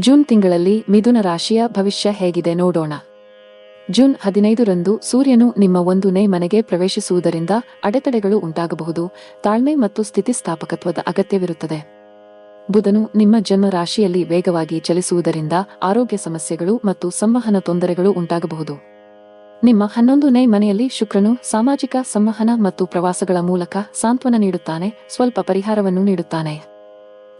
June ತಿಂಗಳಲ್ಲಿ ಮಿಥುನ ರಾಶಿಯ ಭವಿಷ್ಯ ಹೇಗಿದೆ ನೋಡೋಣ. ಜೂನ್ ಹದಿನೈದರಂದು ಸೂರ್ಯನು ನಿಮ್ಮ ಒಂದು ನೇ ಮನೆಗೆ ಪ್ರವೇಶಿಸುವುದರಿಂದ ಅಡೆತಡೆಗಳು ಉಂಟಾಗಬಹುದು. ತಾಳ್ಮೆ ಮತ್ತು ಸ್ಥಿತಿಸ್ಥಾಪಕತ್ವದ ಅಗತ್ಯವಿರುತ್ತದೆ. ಬುಧನು ನಿಮ್ಮ ಜನ್ಮ ರಾಶಿಯಲ್ಲಿ ವೇಗವಾಗಿ ಚಲಿಸುವುದರಿಂದ ಆರೋಗ್ಯ ಸಮಸ್ಯೆಗಳು ಮತ್ತು ಸಂವಹನ ತೊಂದರೆಗಳು ಉಂಟಾಗಬಹುದು. ನಿಮ್ಮ ಹನ್ನೊಂದನೇ ಮನೆಯಲ್ಲಿ ಶುಕ್ರನು ಸಾಮಾಜಿಕ ಸಂವಹನ ಮತ್ತು ಪ್ರವಾಸಗಳ ಮೂಲಕ ಸಾಂತ್ವನ ನೀಡುತ್ತಾನೆ, ಸ್ವಲ್ಪ ಪರಿಹಾರವನ್ನು ನೀಡುತ್ತಾನೆ.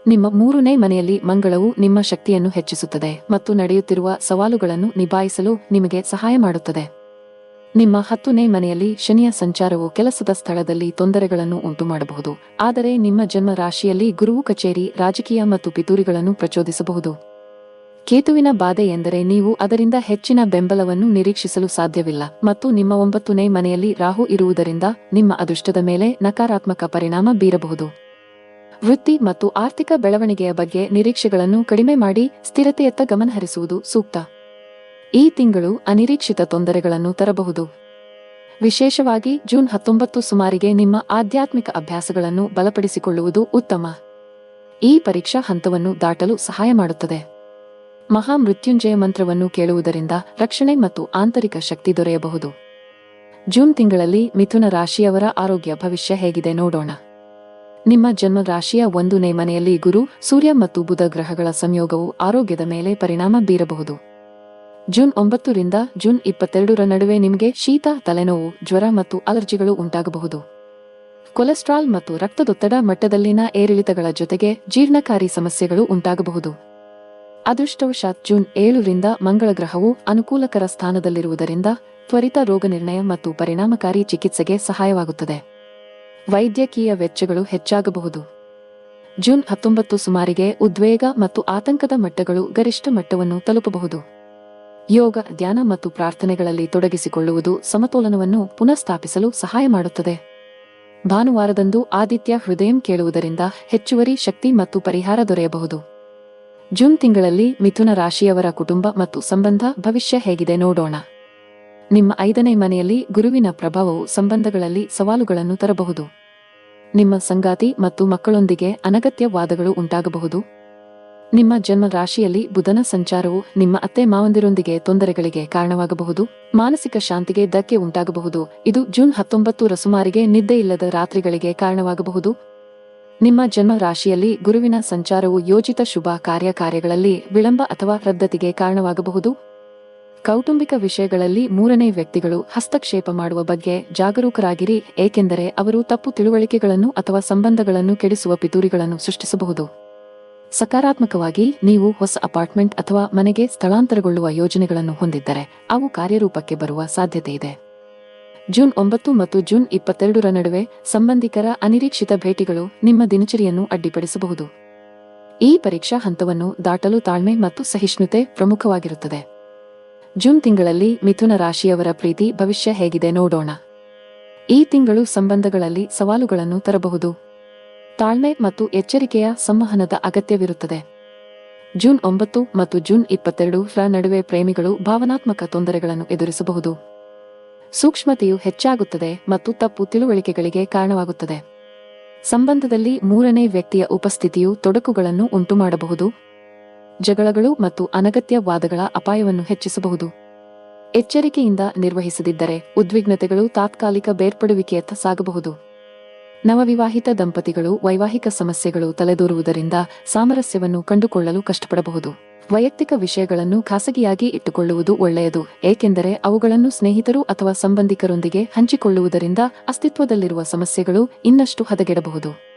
ನಿಮ್ಮ ಮೂರನೇ ಮನೆಯಲ್ಲಿ ಮಂಗಳವು ನಿಮ್ಮ ಶಕ್ತಿಯನ್ನು ಹೆಚ್ಚಿಸುತ್ತದೆ ಮತ್ತು ನಡೆಯುತ್ತಿರುವ ಸವಾಲುಗಳನ್ನು ನಿಭಾಯಿಸಲು ನಿಮಗೆ ಸಹಾಯ ಮಾಡುತ್ತದೆ. ನಿಮ್ಮ ಹತ್ತನೇ ಮನೆಯಲ್ಲಿ ಶನಿಯ ಸಂಚಾರವು ಕೆಲಸದ ಸ್ಥಳದಲ್ಲಿ ತೊಂದರೆಗಳನ್ನು ಉಂಟುಮಾಡಬಹುದು, ಆದರೆ ನಿಮ್ಮ ಜನ್ಮ ರಾಶಿಯಲ್ಲಿ ಗುರುವು ಕಚೇರಿ, ರಾಜಕೀಯ ಮತ್ತು ಪಿತೂರಿಗಳನ್ನು ಪ್ರಚೋದಿಸಬಹುದು. ಕೇತುವಿನ ಬಾಧೆ ಎಂದರೆ ನೀವು ಅದರಿಂದ ಹೆಚ್ಚಿನ ಬೆಂಬಲವನ್ನು ನಿರೀಕ್ಷಿಸಲು ಸಾಧ್ಯವಿಲ್ಲ ಮತ್ತು ನಿಮ್ಮ ಒಂಬತ್ತನೇ ಮನೆಯಲ್ಲಿ ರಾಹು ಇರುವುದರಿಂದ ನಿಮ್ಮ ಅದೃಷ್ಟದ ಮೇಲೆ ನಕಾರಾತ್ಮಕ ಪರಿಣಾಮ ಬೀರಬಹುದು. ವೃತ್ತಿ ಮತ್ತು ಆರ್ಥಿಕ ಬೆಳವಣಿಗೆಯ ಬಗ್ಗೆ ನಿರೀಕ್ಷೆಗಳನ್ನು ಕಡಿಮೆ ಮಾಡಿ ಸ್ಥಿರತೆಯತ್ತ ಗಮನಹರಿಸುವುದು ಸೂಕ್ತ. ಈ ತಿಂಗಳು ಅನಿರೀಕ್ಷಿತ ತೊಂದರೆಗಳನ್ನು ತರಬಹುದು. ವಿಶೇಷವಾಗಿ ಜೂನ್ ಹತ್ತೊಂಬತ್ತು ಸುಮಾರಿಗೆ ನಿಮ್ಮ ಆಧ್ಯಾತ್ಮಿಕ ಅಭ್ಯಾಸಗಳನ್ನು ಬಲಪಡಿಸಿಕೊಳ್ಳುವುದು ಉತ್ತಮ. ಈ ಪರೀಕ್ಷಾ ಹಂತವನ್ನು ದಾಟಲು ಸಹಾಯ ಮಾಡುತ್ತದೆ. ಮಹಾ ಮೃತ್ಯುಂಜಯ ಮಂತ್ರವನ್ನು ಕೇಳುವುದರಿಂದ ರಕ್ಷಣೆ ಮತ್ತು ಆಂತರಿಕ ಶಕ್ತಿ ದೊರೆಯಬಹುದು. ಜೂನ್ ತಿಂಗಳಲ್ಲಿ ಮಿಥುನ ರಾಶಿಯವರ ಆರೋಗ್ಯ ಭವಿಷ್ಯ ಹೇಗಿದೆ ನೋಡೋಣ. ನಿಮ್ಮ ಜನ್ಮ ರಾಶಿಯ ಒಂದನೇ ಮನೆಯಲ್ಲಿ ಗುರು, ಸೂರ್ಯ ಮತ್ತು ಬುಧ ಗ್ರಹಗಳ ಸಂಯೋಗವು ಆರೋಗ್ಯದ ಮೇಲೆ ಪರಿಣಾಮ ಬೀರಬಹುದು. ಜೂನ್ ಒಂಬತ್ತರಿಂದ ಜೂನ್ ಇಪ್ಪತ್ತೆರಡರ ನಡುವೆ ನಿಮಗೆ ಶೀತ, ತಲೆನೋವು, ಜ್ವರ ಮತ್ತು ಅಲರ್ಜಿಗಳು ಉಂಟಾಗಬಹುದು. ಕೊಲೆಸ್ಟ್ರಾಲ್ ಮತ್ತು ರಕ್ತದೊತ್ತಡ ಮಟ್ಟದಲ್ಲಿನ ಏರಿಳಿತಗಳ ಜೊತೆಗೆ ಜೀರ್ಣಕಾರಿ ಸಮಸ್ಯೆಗಳು ಉಂಟಾಗಬಹುದು. ಅದೃಷ್ಟವಶಾತ್ ಜೂನ್ ಏಳರಿಂದ ಮಂಗಳ ಗ್ರಹವು ಅನುಕೂಲಕರ ಸ್ಥಾನದಲ್ಲಿರುವುದರಿಂದ ತ್ವರಿತ ರೋಗ ನಿರ್ಣಯ ಮತ್ತು ಪರಿಣಾಮಕಾರಿ ಚಿಕಿತ್ಸೆಗೆ ಸಹಾಯವಾಗುತ್ತದೆ. ವೈದ್ಯಕೀಯ ವೆಚ್ಚಗಳು ಹೆಚ್ಚಾಗಬಹುದು. ಜೂನ್ ಹತ್ತೊಂಬತ್ತು ಸುಮಾರಿಗೆ ಉದ್ವೇಗ ಮತ್ತು ಆತಂಕದ ಮಟ್ಟಗಳು ಗರಿಷ್ಠ ಮಟ್ಟವನ್ನು ತಲುಪಬಹುದು. ಯೋಗ, ಧ್ಯಾನ ಮತ್ತು ಪ್ರಾರ್ಥನೆಗಳಲ್ಲಿ ತೊಡಗಿಸಿಕೊಳ್ಳುವುದು ಸಮತೋಲನವನ್ನು ಪುನಃಸ್ಥಾಪಿಸಲು ಸಹಾಯ ಮಾಡುತ್ತದೆ. ಭಾನುವಾರದಂದು ಆದಿತ್ಯ ಹೃದಯಂ ಕೇಳುವುದರಿಂದ ಹೆಚ್ಚುವರಿ ಶಕ್ತಿ ಮತ್ತು ಪರಿಹಾರ ದೊರೆಯಬಹುದು. ಜೂನ್ ತಿಂಗಳಲ್ಲಿ ಮಿಥುನ ರಾಶಿಯವರ ಕುಟುಂಬ ಮತ್ತು ಸಂಬಂಧ ಭವಿಷ್ಯ ಹೇಗಿದೆ ನೋಡೋಣ. ನಿಮ್ಮ ಐದನೇ ಮನೆಯಲ್ಲಿ ಗುರುವಿನ ಪ್ರಭಾವವು ಸಂಬಂಧಗಳಲ್ಲಿ ಸವಾಲುಗಳನ್ನು ತರಬಹುದು. ನಿಮ್ಮ ಸಂಗಾತಿ ಮತ್ತು ಮಕ್ಕಳೊಂದಿಗೆ ಅನಗತ್ಯ ವಾದಗಳು ಉಂಟಾಗಬಹುದು. ನಿಮ್ಮ ಜನ್ಮ ರಾಶಿಯಲ್ಲಿ ಬುಧನ ಸಂಚಾರವು ನಿಮ್ಮ ಅತ್ತೆ ಮಾವಂದಿರೊಂದಿಗೆ ತೊಂದರೆಗಳಿಗೆ ಕಾರಣವಾಗಬಹುದು. ಮಾನಸಿಕ ಶಾಂತಿಗೆ ಧಕ್ಕೆ ಉಂಟಾಗಬಹುದು. ಇದು ಜೂನ್ ಹತ್ತೊಂಬತ್ತು ಸುಮಾರಿಗೆ ನಿದ್ದೆ ಇಲ್ಲದ ರಾತ್ರಿಗಳಿಗೆ ಕಾರಣವಾಗಬಹುದು. ನಿಮ್ಮ ಜನ್ಮ ರಾಶಿಯಲ್ಲಿ ಗುರುವಿನ ಸಂಚಾರವು ಯೋಜಿತ ಶುಭ ಕಾರ್ಯ ಕಾರ್ಯಗಳಲ್ಲಿ ವಿಳಂಬ ಅಥವಾ ರದ್ದತಿಗೆ ಕಾರಣವಾಗಬಹುದು. ಕೌಟುಂಬಿಕ ವಿಷಯಗಳಲ್ಲಿ ಮೂರನೇ ವ್ಯಕ್ತಿಗಳು ಹಸ್ತಕ್ಷೇಪ ಮಾಡುವ ಬಗ್ಗೆ ಜಾಗರೂಕರಾಗಿರಿ, ಏಕೆಂದರೆ ಅವರು ತಪ್ಪು ತಿಳುವಳಿಕೆಗಳನ್ನು ಅಥವಾ ಸಂಬಂಧಗಳನ್ನು ಕೆಡಿಸುವ ಪಿತೂರಿಗಳನ್ನು ಸೃಷ್ಟಿಸಬಹುದು. ಸಕಾರಾತ್ಮಕವಾಗಿ, ನೀವು ಹೊಸ ಅಪಾರ್ಟ್ಮೆಂಟ್ ಅಥವಾ ಮನೆಗೆ ಸ್ಥಳಾಂತರಗೊಳ್ಳುವ ಯೋಜನೆಗಳನ್ನು ಹೊಂದಿದ್ದರೆ, ಅವು ಕಾರ್ಯರೂಪಕ್ಕೆ ಬರುವ ಸಾಧ್ಯತೆ ಇದೆ. ಜೂನ್ ಒಂಬತ್ತು ಮತ್ತು ಜೂನ್ ಇಪ್ಪತ್ತೆರಡರ ನಡುವೆ ಸಂಬಂಧಿಕರ ಅನಿರೀಕ್ಷಿತ ಭೇಟಿಗಳು ನಿಮ್ಮ ದಿನಚರಿಯನ್ನು ಅಡ್ಡಿಪಡಿಸಬಹುದು. ಈ ಪರೀಕ್ಷಾ ಹಂತವನ್ನು ದಾಟಲು ತಾಳ್ಮೆ ಮತ್ತು ಸಹಿಷ್ಣುತೆ ಪ್ರಮುಖವಾಗಿರುತ್ತದೆ. ಜೂನ್ ತಿಂಗಳಲ್ಲಿ ಮಿಥುನ ರಾಶಿಯವರ ಪ್ರೀತಿ ಭವಿಷ್ಯ ಹೇಗಿದೆ ನೋಡೋಣ. ಈ ತಿಂಗಳು ಸಂಬಂಧಗಳಲ್ಲಿ ಸವಾಲುಗಳನ್ನು ತರಬಹುದು. ತಾಳ್ಮೆ ಮತ್ತು ಎಚ್ಚರಿಕೆಯ ಸಂವಹನದ ಅಗತ್ಯವಿರುತ್ತದೆ. ಜೂನ್ ಒಂಬತ್ತು ಮತ್ತು ಜೂನ್ ಇಪ್ಪತ್ತೆರಡು ರ ನಡುವೆ ಪ್ರೇಮಿಗಳು ಭಾವನಾತ್ಮಕ ತೊಂದರೆಗಳನ್ನು ಎದುರಿಸಬಹುದು. ಸೂಕ್ಷ್ಮತೆಯು ಹೆಚ್ಚಾಗುತ್ತದೆ ಮತ್ತು ತಪ್ಪು ತಿಳುವಳಿಕೆಗಳಿಗೆ ಕಾರಣವಾಗುತ್ತದೆ. ಸಂಬಂಧದಲ್ಲಿ ಮೂರನೇ ವ್ಯಕ್ತಿಯ ಉಪಸ್ಥಿತಿಯು ತೊಡಕುಗಳನ್ನು ಉಂಟುಮಾಡಬಹುದು. ಜಗಳಗಳು ಮತ್ತು ಅನಗತ್ಯ ವಾದಗಳ ಅಪಾಯವನ್ನು ಹೆಚ್ಚಿಸಬಹುದು. ಎಚ್ಚರಿಕೆಯಿಂದ ನಿರ್ವಹಿಸದಿದ್ದರೆ ಉದ್ವಿಗ್ನತೆಗಳು ತಾತ್ಕಾಲಿಕ ಬೇರ್ಪಡುವಿಕೆಯತ್ತ ಸಾಗಬಹುದು. ನವವಿವಾಹಿತ ದಂಪತಿಗಳು ವೈವಾಹಿಕ ಸಮಸ್ಯೆಗಳು ತಲೆದೋರುವುದರಿಂದ ಸಾಮರಸ್ಯವನ್ನು ಕಂಡುಕೊಳ್ಳಲು ಕಷ್ಟಪಡಬಹುದು. ವೈಯಕ್ತಿಕ ವಿಷಯಗಳನ್ನು ಖಾಸಗಿಯಾಗಿ ಇಟ್ಟುಕೊಳ್ಳುವುದು ಒಳ್ಳೆಯದು, ಏಕೆಂದರೆ ಅವುಗಳನ್ನು ಸ್ನೇಹಿತರು ಅಥವಾ ಸಂಬಂಧಿಕರೊಂದಿಗೆ ಹಂಚಿಕೊಳ್ಳುವುದರಿಂದ ಅಸ್ತಿತ್ವದಲ್ಲಿರುವ ಸಮಸ್ಯೆಗಳು ಇನ್ನಷ್ಟು ಹದಗೆಡಬಹುದು.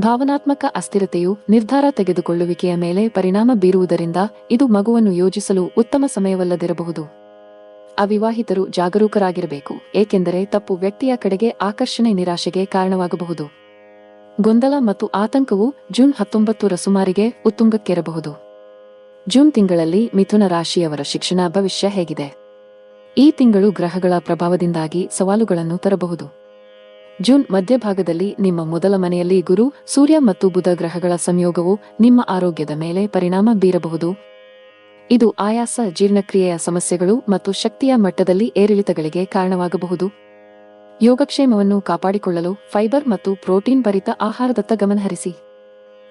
ಭಾವನಾತ್ಮಕ ಅಸ್ಥಿರತೆಯು ನಿರ್ಧಾರ ತೆಗೆದುಕೊಳ್ಳುವಿಕೆಯ ಮೇಲೆ ಪರಿಣಾಮ ಬೀರುವುದರಿಂದ ಇದು ಮಗುವನ್ನು ಯೋಜಿಸಲು ಉತ್ತಮ ಸಮಯವಲ್ಲದಿರಬಹುದು. ಅವಿವಾಹಿತರು ಜಾಗರೂಕರಾಗಿರಬೇಕು, ಏಕೆಂದರೆ ತಪ್ಪು ವ್ಯಕ್ತಿಯ ಕಡೆಗೆ ಆಕರ್ಷಣೆ ನಿರಾಶೆಗೆ ಕಾರಣವಾಗಬಹುದು. ಗೊಂದಲ ಮತ್ತು ಆತಂಕವು ಜೂನ್ ಹತ್ತೊಂಬತ್ತರ ಸುಮಾರಿಗೆ ಉತ್ತುಂಗಕ್ಕೇರಬಹುದು. ಜೂನ್ ತಿಂಗಳಲ್ಲಿ ಮಿಥುನ ರಾಶಿಯವರ ಶಿಕ್ಷಣ ಭವಿಷ್ಯ ಹೇಗಿದೆ. ಈ ತಿಂಗಳು ಗ್ರಹಗಳ ಪ್ರಭಾವದಿಂದಾಗಿ ಸವಾಲುಗಳನ್ನು ತರಬಹುದು. ಜೂನ್ ಮಧ್ಯಭಾಗದಲ್ಲಿ ನಿಮ್ಮ ಮೊದಲ ಮನೆಯಲ್ಲಿ ಗುರು, ಸೂರ್ಯ ಮತ್ತು ಬುಧ ಗ್ರಹಗಳ ಸಂಯೋಗವು ನಿಮ್ಮ ಆರೋಗ್ಯದ ಮೇಲೆ ಪರಿಣಾಮ ಬೀರಬಹುದು. ಇದು ಆಯಾಸ, ಜೀರ್ಣಕ್ರಿಯೆಯ ಸಮಸ್ಯೆಗಳು ಮತ್ತು ಶಕ್ತಿಯ ಮಟ್ಟದಲ್ಲಿ ಏರಿಳಿತಗಳಿಗೆ ಕಾರಣವಾಗಬಹುದು. ಯೋಗಕ್ಷೇಮವನ್ನು ಕಾಪಾಡಿಕೊಳ್ಳಲು ಫೈಬರ್ ಮತ್ತು ಪ್ರೋಟೀನ್ ಭರಿತ ಆಹಾರದತ್ತ ಗಮನಹರಿಸಿ.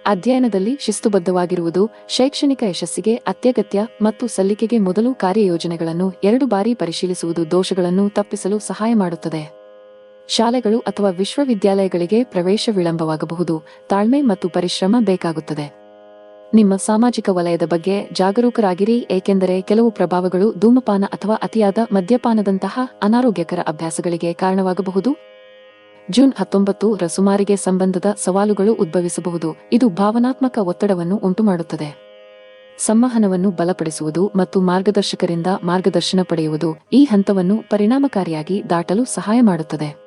ಅಧ್ಯಯನದಲ್ಲಿ ಶಿಸ್ತುಬದ್ಧವಾಗಿರುವುದು ಶೈಕ್ಷಣಿಕ ಯಶಸ್ಸಿಗೆ ಅತ್ಯಗತ್ಯ ಮತ್ತು ಸಲ್ಲಿಕೆಗೆ ಮೊದಲು ಕಾರ್ಯಯೋಜನೆಗಳನ್ನು ಎರಡು ಬಾರಿ ಪರಿಶೀಲಿಸುವುದು ದೋಷಗಳನ್ನು ತಪ್ಪಿಸಲು ಸಹಾಯ ಮಾಡುತ್ತದೆ. ಶಾಲೆಗಳು ಅಥವಾ ವಿಶ್ವವಿದ್ಯಾಲಯಗಳಿಗೆ ಪ್ರವೇಶ ವಿಳಂಬವಾಗಬಹುದು ತಾಳ್ಮೆ ಮತ್ತು ಪರಿಶ್ರಮ ಬೇಕಾಗುತ್ತದೆ. ನಿಮ್ಮ ಸಾಮಾಜಿಕ ವಲಯದ ಬಗ್ಗೆ ಜಾಗರೂಕರಾಗಿರಿ, ಏಕೆಂದರೆ ಕೆಲವು ಪ್ರಭಾವಗಳು ಧೂಮಪಾನ ಅಥವಾ ಅತಿಯಾದ ಮದ್ಯಪಾನದಂತಹ ಅನಾರೋಗ್ಯಕರ ಅಭ್ಯಾಸಗಳಿಗೆ ಕಾರಣವಾಗಬಹುದು. ಜೂನ್ ಹತ್ತೊಂಬತ್ತು ರ ಸುಮಾರಿಗೆ ಸಂಬಂಧದ ಸವಾಲುಗಳು ಉದ್ಭವಿಸಬಹುದು. ಇದು ಭಾವನಾತ್ಮಕ ಒತ್ತಡವನ್ನು ಉಂಟುಮಾಡುತ್ತದೆ. ಸಂವಹನವನ್ನು ಬಲಪಡಿಸುವುದು ಮತ್ತು ಮಾರ್ಗದರ್ಶಕರಿಂದ ಮಾರ್ಗದರ್ಶನ ಪಡೆಯುವುದು ಈ ಹಂತವನ್ನು ಪರಿಣಾಮಕಾರಿಯಾಗಿ ದಾಟಲು ಸಹಾಯ ಮಾಡುತ್ತದೆ.